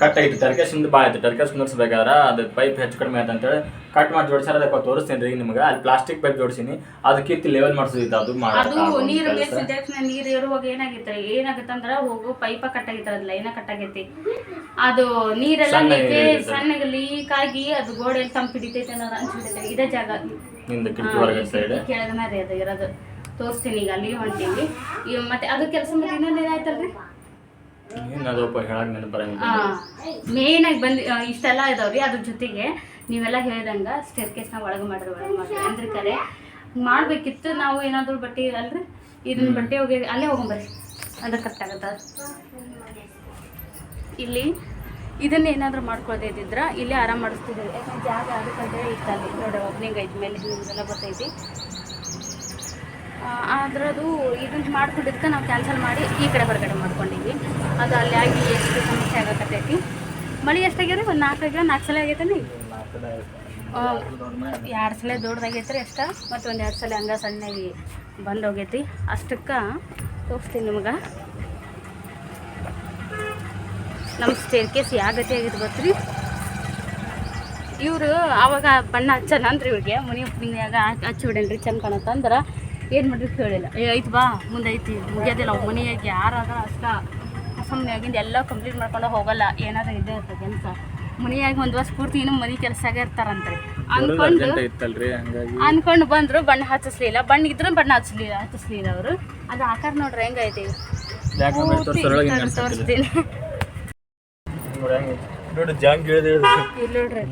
ಕಟ್ ಐತೆ ಟರ್ಕೇಶಿಂದ ಭಾಳ ಐತೆ ಟರ್ಕೇಶ್ ಕುಂದಿರ್ಸ್ಬೇಕಾದ್ರೆ ಅದು ಪೈಪ್ ಹೆಚ್ಚು ಕಡಿಮೆ ಆಯ್ತು ಅಂತೇಳಿ ಕಟ್ ಮಾಡಿ ಜೋಡಿಸ್ಯಾರ ಅದಕ್ಕೆ ತೋರಿಸ್ತೀನಿ ರೀ ನಿಮ್ಗೆ. ಅಲ್ಲಿ ಪ್ಲಾಸ್ಟಿಕ್ ಪೈಪ್ ಜೋಡಿಸಿನಿ. ಅದಕ್ಕೆ ಇತ್ತು ಲೆವೆಲ್ ಮಾಡಿಸಿದ್ದು ಅದು ಅದು ನೀರು ನೀರು ಇರುವಾಗ ಏನಾಗಿತ್ತು ಏನಾಗುತ್ತೆ ಅಂದ್ರೆ ಹೋಗು ಪೈಪ ಆಗಿತ್ತು ಅದ್ ಲೈನ ಕಟ್ಟಾಗೈತಿ ಅದು ನೀರೆಲ್ಲ ಸಣ್ಣ ಸಣ್ಣಗೆ ಲೀಕ್ ಆಗಿ ಅದು ಗೋಡೆಯಲ್ಲಿ ತಂಪಿಡಿತೈತೆ ಅನ್ನೋದು ಅನ್ಸ್ಬಿಟ್ಟೈತೆ ಇದೇ ಜಾಗ. ನಿಂದು ಕಿಟಕಿ ಹೊರಗಡೆ ಸೈಡ್ ಕೆಳಗನ ರೀ ಅದು ಇರೋದು. ತೋರಿಸ್ತೀನಿ ಈಗ ಅಲ್ಲಿ ಹೊಂಟೀವಿ. ಈಗ ಮತ್ತೆ ಅದು ಕೆಲಸ ಮತ್ತೆ ಇನ್ನೊಂದು ಏನಾಯ್ತಲ್ರಿ? ಹೇಳಕ್ ಮೇನ್ ಆಗಿ ಬಂದು ಇಷ್ಟೆಲ್ಲ ಇದಾವ್ರಿ. ಅದ್ರ ಜೊತೆಗೆ ನೀವೆಲ್ಲ ಹೇಳ್ದಂಗ ಸ್ಟೇರ್ ಕೇಸ್ನ ಒಳಗೆ ಮಾಡ್ರಿ ಒಳಗೆ ಮಾಡ್ರಿ ಅಂದ್ರೆ ಕರೆ ಮಾಡ್ಬೇಕಿತ್ತು ನಾವು ಏನಾದ್ರು ಬಟ್ಟೆ ಅಲ್ರಿ? ಇದನ್ನ ಬಟ್ಟೆ ಹೋಗಿ ಅಲ್ಲೇ ಹೋಗೊಂಬರ್ರಿ ಅದು ಕರೆಕ್ಟ್ ಆಗತ್ತ? ಇಲ್ಲಿ ಇದನ್ನ ಏನಾದ್ರು ಮಾಡ್ಕೊಳ್ದೇ ಇದ್ರ ಇಲ್ಲೇ ಆರಾಮ್ ಮಾಡಿಸ್ತಿದ್ರು ಯಾಕಂದ್ರೆ ಜಾಗ ಅದಕ್ಕಂತೇಳಿ ಇತ್ತಲ್ಲಿ. ನೋಡಿ ಓಪನಿಂಗ್ ಐದ್ ಮೇಲೆ ಹಿಂಗೆಲ್ಲ ಗೊತ್ತೈತಿ ಅದ್ರದ್ದು ಇದನ್ನ ಮಾಡ್ಕೊಂಡಿದ್ದಕ್ಕೆ ನಾವು ಕ್ಯಾನ್ಸಲ್ ಮಾಡಿ ಈ ಕಡೆ ಹೊರಗಡೆ ಮಾಡ್ಕೊಂಡಿದ್ವಿ. ಅದು ಅಲ್ಲಿ ಆಗಿ ಎಷ್ಟು ಸಮಸ್ಯೆ ಆಗಕತ್ತೈತಿ. ಮಳೆ ಎಷ್ಟಾಗ್ಯಾರ ಒಂದು ನಾಲ್ಕು ಆಗ್ಯಾರ ನಾಲ್ಕು ಸಲ ಆಗೈತೇನಿ ಎರಡು ಸಲ ದೊಡ್ಡದಾಗೈತೆ ರೀ ಅಷ್ಟ ಮತ್ತು ಒಂದು ಎರಡು ಸಲ ಹಂಗೆ ಸಣ್ಣಗೆ ಬಂದೋಗೈತಿ ಅಷ್ಟಕ್ಕೆ ತೋರಿಸ್ತೀನಿ ನಿಮ್ಗೆ. ನಮ್ಮ ಸ್ಟೇರ್ ಕೇಸ್ ಯಾವ ಗತಿ ಆಗಿದ್ದು ಗೊತ್ತ್ರಿ? ಇವರು ಆವಾಗ ಬಣ್ಣ ಹಚ್ಚಲ್ಲ ಅಂದ್ರಿ ಇವ್ರಿಗೆ. ಮನೆ ಓಪನಿಂಗ್ನಾಗ ಹಚ್ಚಿ ಬಿಡೇನ್ರಿ ಚಂದ ಕಾಣತ್ತಂದ್ರೆ ಏನು ಮಾಡ್ರಿ ಕೇಳಿಲ್ಲ. ಏ ಐತಿ ಬಾ ಮುಂದೆ ಐತಿ ಮುಗಿಯೋದಿಲ್ಲ ಅವು ಮನೆಯಾಗ ಯಾರಾದ್ರ ಅಷ್ಟ ಸುಮ್ಮನೆ ಆಗಿಂದ ಎಲ್ಲ ಕಂಪ್ಲೀಟ್ ಮಾಡ್ಕೊಂಡು ಹೋಗಲ್ಲ. ಏನಾದ್ರೂ ಇದ್ದೇ ಇರ್ತದೆ ಕೆಲಸ ಮನೆಯಾಗಿ ಒಂದು ವರ್ಷ ಪೂರ್ತಿ ಇನ್ನೂ ಮನೆ ಕೆಲಸಾಗ ಇರ್ತಾರಂತ್ರಿ. ಅನ್ಕೊಂಡು ಅನ್ಕೊಂಡು ಬಂದ್ರು ಬಣ್ಣ ಹಚ್ಚಿಸ್ಲಿಲ್ಲ. ಬಣ್ಣ ಇದ್ರೂ ಬಣ್ಣ ಹಚ್ಚಲಿಲ್ಲ ಹಚ್ಚಿಸ್ಲಿಲ್ಲ ಅವರು. ಅದು ಆಕಾರ ನೋಡ್ರಿ ಹೆಂಗೈತಿ? ಯಾಕಂದ್ರೆ ಪೂರ್ತಿ ತೋರ್ಸೊಳಗೆ ತೋರ್- ತೋರಿಸ್ತೀನಿ ನೋಡಿ ಜಾಂಗ್ ಇಳಿದು ಇಲ್ಲಿ ನೋಡ್ರಿ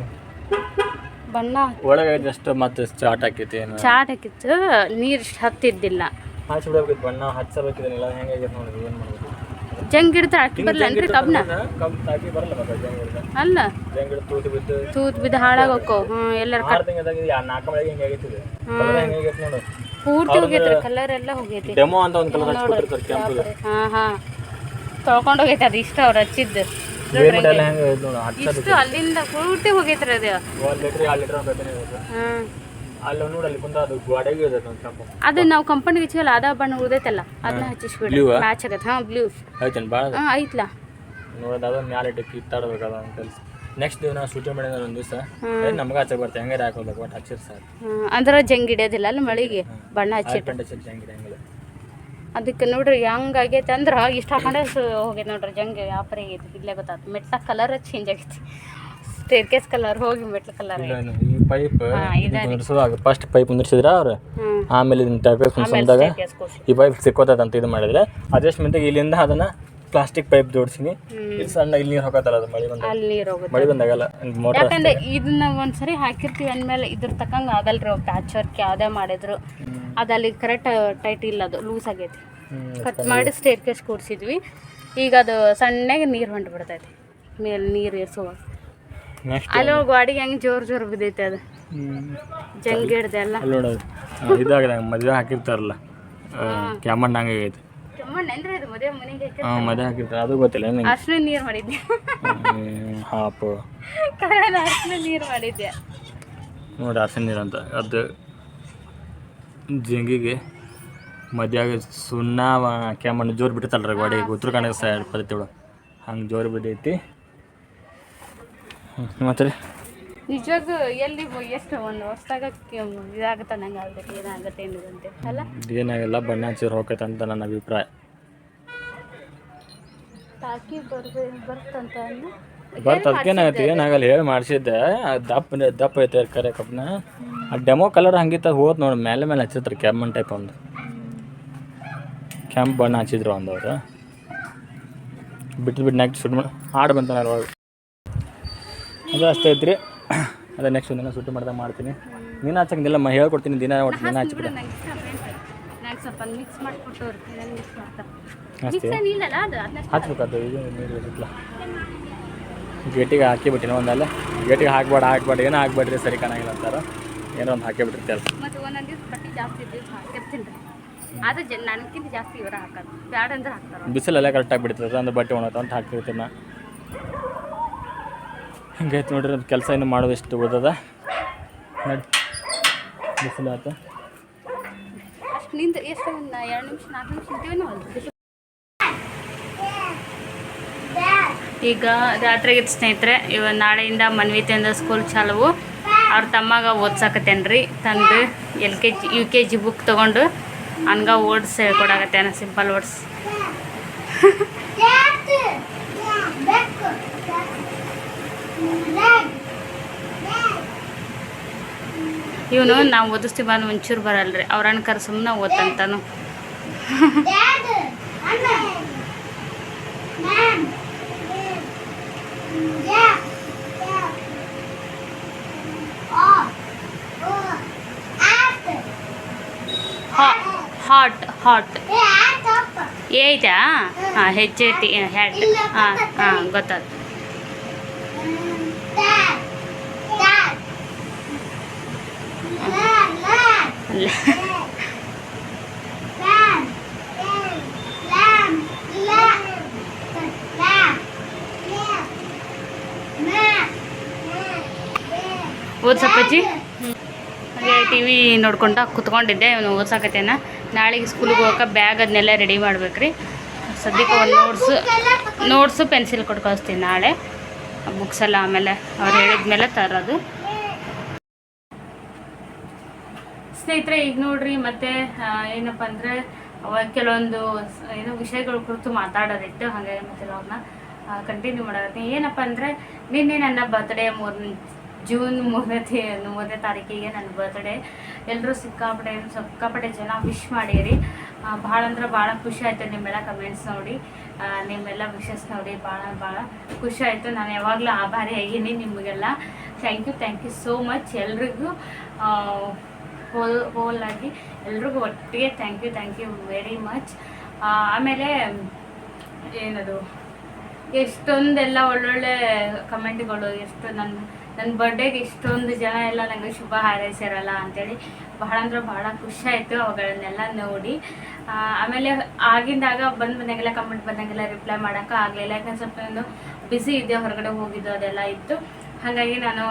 ಬಣ್ಣ ಒಳಗೆ ಜಸ್ಟ್ ಮತ್ತೆ ಏನು? ಚಾಟ್ ಹಾಕಿತ್ತು. ನೀರು ಹತ್ತಿದ್ದಿಲ್ಲ. ಬಣ್ಣ ಹಚ್ಚಬೇಕಿದನಿಲ್ಲ ಹೆಂಗಾಗೈತೆ ನೋಡಿ ಏನು ಮಾಡ್ಬೇಕು? ಜಂಗ್ ಹಿಡ್ದು ಹಾಕಿ ಬರ್ಲನ್ರಿ ಕಬ್ನ? ಕಬ್ಬು ತಾಕಿ ಬರಲ್ಲ ಮತ್ತೆ ಜಂಗ್ ಹಿಡ್ದ? ಅಲ್ಲ. ಜಂಗ್ ಹಿಡ್ದು ತೂತು ಬಿದ್ದು? ತೂತ್ ಬಿದ್ದು ಹಾಳಾಗೋಕ್ಕೋ ಹ್ಞೂ ಎಲ್ಲರ ಆರು ತಿಂಗಳದಾಗ ಯಾ ನಾಲ್ಕು ಮಳೆಗೆ ಹಿಂಗೆ ಆಗೈತಿ ಇದು ಕಲರ್ ಹೆಂಗೆ ನೋಡು. ಪೂರ್ತಿ ಹೋಗೈತ್ರಿ ಕಲರ್ ಎಲ್ಲ ಹೋಗೈತಿ. ಡೆಮೋ ಅಂತ ಒಂದು ಕಲರ್ ಕೆಂಪು ಹಾ ಹಾ. ತೊಳ್ಕೊಂಡು ಹೋಗೈತೆ ಅದು ಇಷ್ಟ ಅವ್ರು ಹಚ್ಚಿದ್ದು. ಹೆಂಗೆ ನೋಡು ಇಷ್ಟು ಅಲ್ಲಿಂದ ಪೂರ್ತಿ ಹೋಗೈತ್ರಿ ಅದು. ಒಂದು ಲೀಟ್ರ್ ಎರಡು ಲೀಟ್ರ್ ಬೇಕೇ ಇರುತ್ತೆ. ಹ್ಮ್. ಅಲ್ಲಿ ನೋಡಿ ಅಲ್ಲಿ ಕುಂದ ಅದು ಗೋಡೆಗೆ ಇರ್ತೈತೆ ಒಂದು ಕೆಂಪು ಅದು ನಾವು ಕಂಪನಿಗೆ ಹಚ್ಚಿವಲ್ಲ ಅದ ಬಣ್ಣ ಉಳ್ದೈತಲ್ಲ ಅದನ್ನ ಹಚ್ಚಿಸ್ಬಿಡಿ? ಮ್ಯಾಚ್ ಆಗತ್ತೆ. ಹಾಂ ಬ್ಲೂ ಐತನ್ ಭಾಳ ಹಾಂ ಐತ್ಲ ನೋಡೋದು ಮ್ಯಾಲೆ ಇಟ್ಟು ಕಿತ್ತಾಡ್ಬೇಕು ಕೆಲಸ. ನೆಕ್ಸ್ಟ್ ದಿನ ಶೂಟಿಂಗ್ ಮಾಡಿದ್ರೆ ಒಂದು ದಿವಸ. ನಮ್ಗೆ ಆಚೆ ಬರ್ತೆ ಹೆಂಗಾರೆ ಹಾಕೋಬೇಕು ಒಟ್ಟು ಹಚ್ಚಿರ್ ಸರ್ ಅಂದ್ರ ಜಂಗ್ ಹಿಡಿಯೋದಿಲ್ಲ ಅಲ್ಲಿ ಮಳಿಗೆ? ಬಣ್ಣ ಹಚ್ಚಿ ಜಂಗ್ ಹೆಂಗಿಲ್ಲ ಅದಕ್ಕೆ ನೋಡ್ರಿ ಹೆಂಗ್ ಆಗೈತೆ ಅಂದ್ರೆ ಇಷ್ಟ ಹಾಕೊಂಡೆ ಹೋಗೈತೆ ನೋಡ್ರಿ ಜಂಗೆ ವ್ಯಾಪಾರ ಆಗೈತಿ ಇಲ್ಲೇ ಗೊತ್ತಾಯ್ತು ಮೆಟ್ಲ ಕಲರ್ ಚೇಂಜ್ ಆಗೈತಿ. ಸ್ಟೇರ್ ಕೇಸ್ ಕಲರ್ ಹೋಗಿ ಮೆಟ್ಲ ಕಲರ್ ಈ ಪೈಪ್. ಕುಂದಿರ್ಸೋದಾಗ ಫಸ್ಟ್ ಪೈಪ್ ಕುಂದಿರ್ಸಿದ್ರ ಅವ್ರು? ಆಮೇಲೆ ಇದನ್ನ ಟೈಪ್ ಈ ಪೈಪ್ ಸಿಕ್ಕೋತೈತೆ ಇದು ಮಾಡಿದ್ರೆ ಅಡ್ಜಸ್ಟ್ಮೆಂಟ್ ಇಲ್ಲಿಂದ ಅದನ್ನ ಪ್ಲಾಸ್ಟಿಕ್ ಪೈಪ್ ಜೋಡಿಸಿನಿ. ಇಲ್ಲಿ ಸಣ್ಣ ಇಲ್ಲಿ ನೀರು ಹಾಕತ್ತಲ್ಲ ಅದು ಮಳೆ ಬಂದಾಗ. ಅಲ್ಲಿ ನೀರು ಹೋಗುತ್ತೆ. ಮಳೆ ಬಂದಾಗಲ್ಲ ಮೋಟರ್ ಯಾಕಂದ್ರೆ ಇದನ್ನ ಒಂದ್ಸರಿ ಹಾಕಿರ್ತೀವಿ ಅಂದ್ಮೇಲೆ ಇದ್ರ ತಕ್ಕಂಗೆ ಆಗಲ್ರಿ ಪ್ಯಾಚ್ ವರ್ಕ್ ಯಾವುದೇ ಮಾಡಿದ್ರು. ಅದಲ್ಲಿ ಕರೆಕ್ಟ್ ಟೈಟ್ ಇಲ್ಲ ಅದು ಲೂಸ್ ಆಗೈತಿ. ಕಟ್ ಮಾಡಿ ಸ್ಟೇರ್ ಕೇಸ್ ಕೂಡಿಸಿದ್ವಿ ಈಗ ಅದು ಸಣ್ಣಗೆ ನೀರು ಹೊಂಟು ಬಿಡ್ತೈತಿ. ಮೇಲೆ ನೀರು ಎಸುವ ನೆಕ್ಸ್ಟ್ ಅಲ್ಲಿ ಗಾಡಿಗೆ ಹೆಂಗೆ ಜೋರು ಜೋರು ಬಿದ್ದೈತೆ ಅದು. ಜಂಗ್ ಹಿಡ್ದೆಲ್ಲ ಅಲ್ಲಿ ನೋಡೋದು ಇದಾಗಿದೆ ಮದುವೆ ಹಾಕಿರ್ತಾರಲ್ಲ ಕ್ಯಾಮಂಡ್ ಹಂಗೆ ಆಗೈತೆ ಹಾಂ ಮದುವೆ ಹಾಕಿರ್ತಾರೆ. ಅದು ಗೊತ್ತಿಲ್ಲ ನಿಂಗೆ. ಅರ್ಶಿನ ನೀರು ಮಾಡಿದ್ದೆ. ಹಾಪು. ಅರ್ಶಿನ ನೀರು ಮಾಡಿದ್ದೆ. ನೋಡಿ ಅರ್ಶಿನ ನೀರು ಅಂತ. ಅದು ಜಿಂಗಿಗೆ ಮದ್ಯಾಗ ಸುಣ್ಣ ಕೆಮ್ಮಣ್ಣು ಜೋರು ಬಿಡ್ತಲ್ರಿ ಗೋಡೆಗೆ ಉತ್ತರ ಕನ್ನಡ ಸೈಡ್ ಪದ್ಧತಿ ಒಳಗೆ. ಹಂಗೆ ಜೋರು ಬಿದ್ದೈತಿ. ಮತ್ತೆ ರೀ? ನಿಜವಾಗ ಎಲ್ಲಿ ಎಷ್ಟು ಒಂದು ವರ್ಷದಾಗ ಇದಾಗುತ್ತೆ ನಂಗೆ ಆಗುತ್ತೆ ಏನಾಗುತ್ತೆ ಏನಿದಂತೆ ಅಲ್ಲ? ಏನಾಗಿಲ್ಲ ಬಣ್ಣ ಹಚ್ಚಿರ್ ಹೋಗೈತೆ ಅಂತ ನನ್ನ ಅಭಿಪ್ರಾಯ. ತಾಕಿ ಬರ್ಬೇ ಬರ್ತಂತ ಅಂದ್ರೆ ಬರ್ತ ಅದಕ್ಕೇನಾಗತ್ತೆ ಏನಾಗಲ್ಲ ಹೇಳಿ ಮಾಡಿಸಿದ್ದೆ. ದಪ್ಪ ದಪ್ಪ ಐತೆ ಕರೆ ಕಪ್ನ? ಆ ಡೆಮೋ ಕಲರ್ ಹಂಗಿತ್ತ ಹೋದ್ ನೋಡಿ ಮೇಲೆ ಮೇಲೆ ಹಚ್ಚಿದ್ರು ಕೆಮ್ಮನ್ ಟೈಪ್ ಒಂದು. ಕೆಂಪು ಬಣ್ಣ ಹಚ್ಚಿದ್ರು ಒಂದು ಅವರು ಬಿಟ್ಟು ಬಿಟ್ಟು ನೆಕ್ಸ್ಟ್ ಶೂಟ್ ಮಾಡಿ ಹಾಡು ಬಂತ ಅದ್ರೊಳಗೆ ಅದು ಅಷ್ಟೇ ಐತ್ರಿ. ಅದೇ ನೆಕ್ಸ್ಟ್ ಒಂದಿನ ಸುಟ್ಟು ಮಾಡ್ದಾಗ ಮಾಡ್ತೀನಿ. ನೀನು ಹಚ್ಚಂಗಿಲ್ಲ ಮ ಹೇಳ್ಕೊಡ್ತೀನಿ ದಿನ ಒಟ್ಟು ದಿನ ಹಚ್ಚಿಬಿಡ ಸ್ವಲ್ಪ ಮಿಕ್ಸ್ ಮಾಡ್ತಾರೆ ಹಚ್ಬೇಕಾದ ಇದು ನೀರು ಗೇಟಿಗೆ ಹಾಕಿಬಿಟ್ಟಿನ ಒಂದಲ್ಲ. ಗೇಟಿಗೆ ಹಾಕ್ಬೇಡ ಹಾಕ್ಬೇಡ ಏನೋ ಹಾಕ್ಬೇಡ್ರಿ ಸರಿ ಕಾಣಂಗಿಲ್ಲ ಅಂತಾರೆ. ಏನೋ ಒಂದು ಹಾಕಿ ಬಿಟ್ಟಿರ್ತಾರೆ ಮತ್ತು ಒಂದೊಂದು ದಿವ್ಸ ಬಟ್ಟೆ ಜಾಸ್ತಿ ದಿವ್ಸ ಹಾಕಿರ್ತೀನಿ ರೀ. ಅದು ಜ ನನಗಿಂತ ಜಾಸ್ತಿ ಇವರ ಹಾಕೋದು ಬ್ಯಾಡ ಅಂದ್ರೆ ಹಾಕ್ತಾರೆ ಬಿಸಿಲೆಲ್ಲ ಕರೆಕ್ಟಾಗಿ ಬಿಡ್ತದೆ ಅಂದ್ರೆ ಬಟ್ಟೆ ಒಣತ ಅಂತ ಹಾಕ್ತಿರ್ತೀನಿ ನಾ ಹಿಂಗೈತೆ ನೋಡ್ರಿ ಅದು ಕೆಲಸ ಏನು ಮಾಡೋದು ಎಷ್ಟು ಓದದ ನೋಡಿ. ಬಿಸಿಲು ಆತ. ಅಷ್ಟು ನಿಂತು ಎಷ್ಟು ಎರಡು ನಿಮಿಷ ನಾಲ್ಕು ಈಗ ರಾತ್ರಿಗೆ ಸ್ನೇಹಿತರೆ ಇವ ನಾಳೆಯಿಂದ ಮನ್ವಿತಿಯಿಂದ ಸ್ಕೂಲ್ ಚಾಲುವು. ಅವ್ರ ತಮ್ಮಾಗ ಓದ್ಸಾಕತ್ತೇನ್ರಿ ತಂದು L K G U K G book ತೊಗೊಂಡು ಹಂಗ ಓಡ್ಸ್ ಹೇಳ್ಕೊಡಾಕತ್ತೇನ ಸಿಂಪಲ್ ಓಡ್ಸ್ ಇವನು ನಾವು ಓದಿಸ್ತೀವಿ ಬಂದು ಒಂಚೂರು ಬರಲ್ರಿ. ಅವ್ರ ಅಣ್ಕರ್ ಸುಮ್ಮನೆ ಓದ್ತಂತಾನು. ಹಾಟ್ ಹಾಟ್ ಏ ಐತಾ ಹಾಂ ಹೆಜ್ಜೆ ಟಿ ಹ್ಯಾಟ್ ಹಾಂ ಹಾಂ ಗೊತ್ತಾಯ್ತು ಅಲ್ಲ ಓದ್ಸಪ್ಪಜ್ಜಿ ಹಾಗೆ ಟಿ ವಿ ನೋಡ್ಕೊಂಡು ಕುತ್ಕೊಂಡಿದ್ದೆ, ಇವನು ಓದ್ಸಾಕತ್ತೇನ. ನಾಳೆಗೆ ಸ್ಕೂಲಿಗೆ ಹೋಗಕ್ಕೆ ಬ್ಯಾಗ್ ಅದನ್ನೆಲ್ಲ ರೆಡಿ ಮಾಡ್ಬೇಕ್ರಿ. ಸದ್ಯಕ್ಕೆ ಒಂದು ನೋಟ್ಸು ನೋಟ್ಸು ಪೆನ್ಸಿಲ್ ಕೊಟ್ಟು ಕಳಿಸ್ತೀನಿ ನಾಳೆ. ಬುಕ್ಸೆಲ್ಲ ಆಮೇಲೆ ಅವ್ರು ಹೇಳಿದ್ಮೇಲೆ ತರೋದು. ಸ್ನೇಹಿತರೆ, ಈಗ ನೋಡ್ರಿ, ಮತ್ತೆ ಏನಪ್ಪ ಅಂದರೆ ಕೆಲವೊಂದು ಏನು ವಿಷಯಗಳ ಕುರಿತು ಮಾತಾಡೋದಿತ್ತು ಹಾಗೆ ಮತ್ತೆ ಅವ್ರನ್ನ ಕಂಟಿನ್ಯೂ ಮಾಡೋದಕ್ಕೆ ಏನಪ್ಪ ಅಂದರೆ, ನಿನ್ನೆ ನನ್ನ ಬರ್ತ್ಡೇ ಮೂರ್ ಜೂನ್ ಮೂರನೇ ತಿ, ಮೂರನೇ ತಾರೀಕಿಗೆ ನನ್ನ ಬರ್ತ್ಡೇ ಎಲ್ಲರೂ ಸಿಕ್ಕಾಪಟ್ಟೆ ಸಿಕ್ಕಾಪಟ್ಟೆ ಜನ ವಿಶ್ ಮಾಡಿರಿ. ಭಾಳ ಅಂದ್ರೆ ಭಾಳ ಖುಷಿ ಆಯಿತು ನಿಮ್ಮೆಲ್ಲ ಕಮೆಂಟ್ಸ್ ನೋಡಿ. ನಿಮ್ಮೆಲ್ಲ ವಿಶಸ್ ನೋಡಿ, ಭಾಳ ಭಾಳ ಖುಷಿ ಆಯಿತು. ನಾನು ಯಾವಾಗಲೂ ಆಭಾರಿ ಆಗಿನಿ ನಿಮಗೆಲ್ಲ. Thank you thank you so much ಎಲ್ರಿಗೂ. ಹೋಲ್ ಹೋಲ್ ಆಗಿ ಎಲ್ರಿಗೂ ಒಟ್ಟಿಗೆ thank you thank you very much ಆಮೇಲೆ, ಏನದು, ಎಷ್ಟೊಂದೆಲ್ಲ ಒಳ್ಳೊಳ್ಳೆ ಕಮೆಂಟ್ಗಳು ಎಷ್ಟು ನನ್ನ ನನ್ನ ಬರ್ಡೇಗೆ ಇಷ್ಟೊಂದು ಜನ ಎಲ್ಲ ನನಗೆ ಶುಭ ಹಾರೈಸ್ಯಾರಲ್ಲ ಅಂತೇಳಿ ಬಹಳ ಅಂದ್ರೆ ಬಹಳ ಖುಷಿ ಆಯಿತು ಅವುಗಳನ್ನೆಲ್ಲ ನೋಡಿ. ಆಮೇಲೆ ಆಗಿಂದಾಗ ಬಂದು ಬಂದಾಗೆಲ್ಲ ಕಮೆಂಟ್ ಬಂದಂಗೆಲ್ಲ ರಿಪ್ಲೈ ಮಾಡೋಕೆ ಆಗಲಿಲ್ಲ. ಯಾಕಂದ್ರೆ ಸ್ವಲ್ಪ ನಾನು ಬ್ಯುಸಿ ಇದ್ದೆ, ಹೊರಗಡೆ ಹೋಗಿದ್ದು ಅದೆಲ್ಲ ಇತ್ತು. ಹಾಗಾಗಿ ನಾನು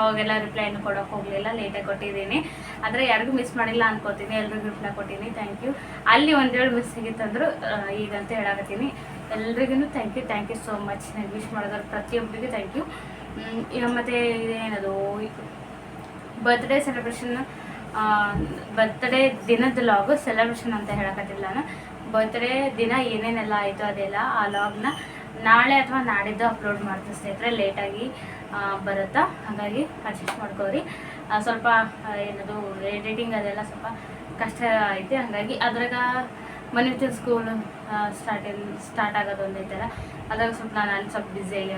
ಅವಾಗೆಲ್ಲ ರಿಪ್ಲೈನು ಕೊಡೋಕೆ ಹೋಗಲಿಲ್ಲ ಲೇಟಾಗಿ ಕೊಟ್ಟಿದ್ದೀನಿ. ಆದರೆ ಯಾರಿಗೂ ಮಿಸ್ ಮಾಡಿಲ್ಲ ಅನ್ಕೋತೀನಿ, ಎಲ್ರಿಗೂ ರಿಪ್ಲೈ ಕೊಟ್ಟಿನಿ ಥ್ಯಾಂಕ್ ಯು ಅಲ್ಲಿ ಒಂದೇಳು ಮಿಸ್ ಆಗಿತ್ತಂದ್ರು ಈಗಂತ ಹೇಳಕತ್ತೀನಿ. ಎಲ್ರಿಗೂ thank you thank you so much ನನಗೆ ವಿಶ್ ಮಾಡಿದವ್ರು ಪ್ರತಿಯೊಬ್ಬರಿಗೂ ಥ್ಯಾಂಕ್ ಯು ಮತ್ತು ಇದೇನದು ಬರ್ತ್ಡೇ ಸೆಲೆಬ್ರೇಷನ್ ಬರ್ತ್ಡೇ ದಿನದ ಲಾಗು ಸೆಲೆಬ್ರೇಷನ್ ಅಂತ ಹೇಳಕತ್ತಿಲ್ಲ ನಾನು. ಬರ್ತ್ಡೇ ದಿನ ಏನೇನೆಲ್ಲ ಆಯಿತು ಅದೆಲ್ಲ, ಆ ಲಾಗ್ನ ನಾಳೆ ಅಥವಾ ನಾಡಿದ್ದು ಅಪ್ಲೋಡ್ ಮಾಡ್ತೀನಿ ಸ್ನೇಹಿತರೆ ಲೇಟಾಗಿ ಬರುತ್ತಾ? ಹಾಗಾಗಿ ಅಡ್ಜಸ್ಟ್ ಮಾಡ್ಕೋರಿ ಸ್ವಲ್ಪ ಏನದು ಎಡಿಟಿಂಗ್ ಅದೆಲ್ಲ ಸ್ವಲ್ಪ ಕಷ್ಟ ಐತೆ. ಹಾಗಾಗಿ ಅದ್ರಾಗ ಮನೆ ಸ್ಕೂಲ್ ಸ್ಟಾರ್ಟ್ ಸ್ಟಾರ್ಟ್ ಆಗೋದು ಥರ. ಅದ್ರಾಗ ಸ್ವಲ್ಪ ನಾನು ಸ್ವಲ್ಪ ಬ್ಯುಸಿ ಆಗಿ.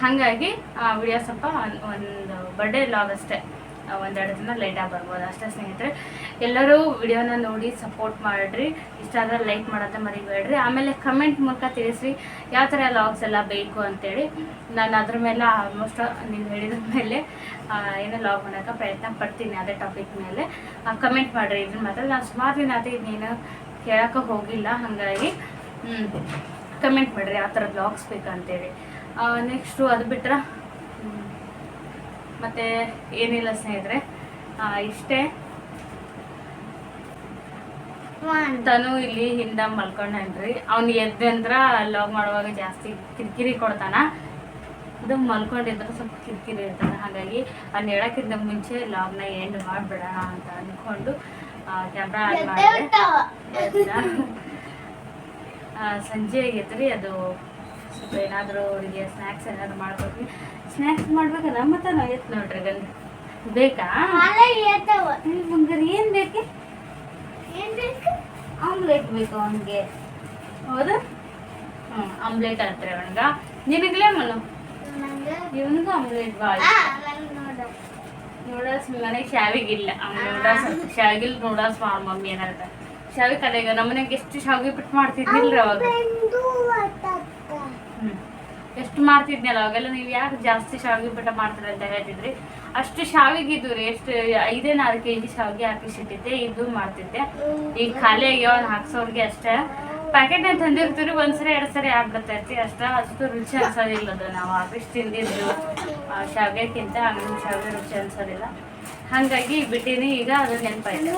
ಹಾಗಾಗಿ ವಿಡಿಯೋ ಸ್ವಲ್ಪ ಒಂದ್- ಒಂದು ಬರ್ಡೇ ಲಾಗ್ ಅಷ್ಟೇ. ಒಂದೆರಡು ದಿನ ಲೇಟಾಗಿ ಬರ್ಬೋದು. ಅಷ್ಟೇ ಸ್ನೇಹಿತರೆ, ಎಲ್ಲರೂ ವಿಡಿಯೋನ ನೋಡಿ ಸಪೋರ್ಟ್ ಮಾಡಿರಿ. ಇಷ್ಟ ಆದರೆ ಲೈಕ್ ಮಾಡೋದ ಮರಿಬೇಡ್ರಿ. ಆಮೇಲೆ ಕಮೆಂಟ್ ಮೂಲಕ ತಿಳಿಸ್ರಿ, ಯಾವ ಥರ ಲಾಗ್ಸ್ ಎಲ್ಲ ಬೇಕು ಅಂತೇಳಿ. ನಾನು ಅದ್ರ ಮೇಲೆ ಆಲ್ಮೋಸ್ಟ್ ನೀವು ಹೇಳಿದ ಮೇಲೆ ಏನು ಲಾಗ್ ಮಾಡೋಕೆ ಪ್ರಯತ್ನ ಪಡ್ತೀನಿ ಅದೇ ಟಾಪಿಕ್ ಮೇಲೆ. ಕಮೆಂಟ್ ಮಾಡಿರಿ. ಇದ್ರ ಮಾತ್ರ ನಾನು ಸುಮಾರು ದಿನ ಅದೇ ಇನ್ನೇನು ಕೇಳೋಕೆ ಹೋಗಿಲ್ಲ, ಹಾಗಾಗಿ ಕಮೆಂಟ್ ಮಾಡಿರಿ ಯಾವ ಥರ ಬ್ಲಾಗ್ಸ್ ಬೇಕಂತೇಳಿ ನೆಕ್ಸ್ಟು ಅದು ಬಿಟ್ರೆ ಮತ್ತು ಏನಿಲ್ಲ ಸ್ನೇಹಿತರೆ. ಇಷ್ಟೇ. ತನು ಇಲ್ಲಿ ಹಿಂದ ಮಲ್ಕೊಂಡ್ರಿ ಅವ್ನು ಎದ್ದಂದ್ರ ಲಾಗ್ ಮಾಡುವಾಗ ಜಾಸ್ತಿ ಕಿರಿಕಿರಿ ಕೊಡ್ತಾನ. ಅದು ಮಲ್ಕೊಂಡಿದ್ರೆ ಸ್ವಲ್ಪ ಕಿರಿಕಿರಿ ಇರ್ತಾನೆ. ಹಾಗಾಗಿ ಅವ್ನು ಹೇಳಕ್ಕಿಂತ ಮುಂಚೆ ಲಾಗ್ನ ಎಂಡ್ ಮಾಡಿಬಿಡೋಣ ಅಂತ ಅನ್ಕೊಂಡು ಕ್ಯಾಮ್ರಾ ಆನ್ ಮಾಡಿದೆ. ಸಂಜೆ ಆಗೈತ್ರಿ. ಅದು ಸ್ವಲ್ಪ ಏನಾದರೂ ಅವರಿಗೆ ಸ್ನ್ಯಾಕ್ಸ್ ಏನಾದರೂ ಮಾಡ್ಕೊಡ್ತೀನಿ ಸ್ನ್ಯಾಕ್ಸ್ ಮಾಡ್ಬೇಕು ನಮ್ಮ ನಾವು ಎತ್ತು ನೋಡ್ರಿ ಗಂಡ ಬೇಕಾ? ಮುಂಗಾರಿ ಏನು ಬೇಕು? ಏನು ಬೇಕು? ಆಮ್ಲೆಟ್ ಬೇಕು ಅವನಿಗೆ. ಹೌದಾ? ಹ್ಞೂ ಆಮ್ಲೆಟ್ ಅಂತಾರೆ ಅವನಿಗೆ. ನಿನಗಲೇ ಮನು? ನಂಗೆ? ಇವನಿಗೂ ಆಮ್ಲೆಟ್ ಭಾಳ ಆ ಮನೆ ಶಾವಿಗಿಲ್ಲ ನೂಡಲ್ಸ್ ಮನೆಗೆ ಶಾವಿಗಿಲ್ಲ. ನೂಡಲ್ಸ್ ಶಾವಿಗಿಲ್ ನೂಡಲ್ಸ್ ಮಾಡ ಮಮ್ಮಿ ಏನಾರ. ಶಾವಿ ಕಲೆಗ ನಮ್ಮನೆಗೆ ಎಷ್ಟು ಶಾವಿಗೆ ಬಿಟ್ಟು ಮಾಡ್ತಿದ್ದಿಲ್ಲ ಅವಾಗ. ಎಷ್ಟು ಮಾಡ್ತಿದ್ನಲ್ಲ, ಅವಾಗೆಲ್ಲ ನೀವು ಯಾಕೆ ಜಾಸ್ತಿ ಶಾವಿಗೆ ಬಿಟ್ಟ ಮಾಡ್ತಾರೆ ಅಂತ ಹೇಳ್ತಿದ್ರಿ. ಅಷ್ಟು ಶಾವಿಗೆ ಇದ್ದು ರೀ, ಎಷ್ಟು ಐದೇ ನಾಲ್ಕು ಕೆ ಜಿ ಶಾವಿಗೆ ಹಾಕಿಸಿಟ್ಟಿದ್ದೆ, ಇದು ಮಾಡ್ತಿದ್ದೆ. ಈಗ ಖಾಲಿ ಆಗ್ಯಾವ ಹಾಕ್ಸೋರ್ಗೆ ಅಷ್ಟೇ. ಪ್ಯಾಕೆಟ್ ತಂದಿರ್ತೀವಿ ಒಂದ್ಸರಿ ಎರಡು ಸರಿ ಆಗ್ಬಿಡ್ತೈತಿ ಅಷ್ಟ ಅಷ್ಟು ರುಚಿ ಅನ್ಸೋದಿಲ್ಲ ಅದು, ನಾವು ಆಫೀಸ್ ತಿಂದಿದ್ದು ಶಾವಿಗೆಕ್ಕಿಂತ ಅಂಗಡಿ ಶಾವಿಗೆ ರುಚಿ ಅನ್ಸೋದಿಲ್ಲ. ಹಾಗಾಗಿ ಬಿಟ್ಟಿನಿ. ಈಗ ಅದು ನೆನಪಾಯ್ತು.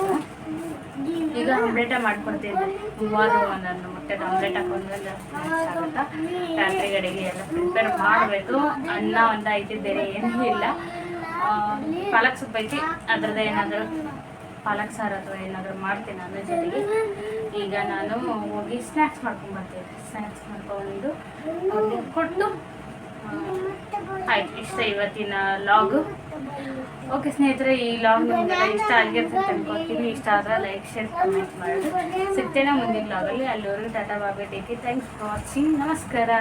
ಈಗ ಆಮ್ಲೆಟ ಮಾಡ್ಕೊಡ್ತೀನಿ ಮೂವರು ಒಂದೊಂದು ಮತ್ತೆ ಆಮ್ಲೆಟ್ ಹಾಕೊಂಡ್ರೆ ರಾತ್ರಿ ಗಡಿಗೆ ಎಲ್ಲ ಪ್ರಿಪೇರ್ ಮಾಡಬೇಕು. ಅನ್ನ ಒಂದು ಐತಿ ಬೇರೆ ಏನೂ ಇಲ್ಲ. ಪಾಲಕ್ ಸೊಪ್ಪು ಐತಿ. ಅದ್ರದ್ದು ಏನಾದರೂ ಪಾಲಕ್ ಸಾರು ಅಥವಾ ಏನಾದರೂ ಮಾಡ್ತೀನಿ ಅದ್ರ ಜೊತೆಗೆ. ಈಗ ನಾನು ಹೋಗಿ ಸ್ನ್ಯಾಕ್ಸ್ ಮಾಡ್ಕೊಂಡು ಬರ್ತೀನಿ. ಸ್ನ್ಯಾಕ್ಸ್ ಮಾಡ್ಕೊಂಡು ಕೊಟ್ಟು ಆಯ್ತು ಇಷ್ಟ ಇವತ್ತಿನ ಲಾಗು ಓಕೆ ಸ್ನೇಹಿತರೆ, ಈ ಲಾಗ್ ನಿಮಗೆಲ್ಲ ಇಷ್ಟ ಆಗಿರ್ತದೆ ಅನ್ಕೋತೀನಿ ಇಷ್ಟ ಆದರೆ ಲೈಕ್ ಶೇರ್ ಕಮೆಂಟ್ ಮಾಡಿ ಸಿಗ್ತೇನೆ ಮುಂದಿನ ಲಾಗಲ್ಲಿ ಅಲ್ಲಿವರೆಗೂ tata bye bye take care. Thanks for watching ನಮಸ್ಕಾರ.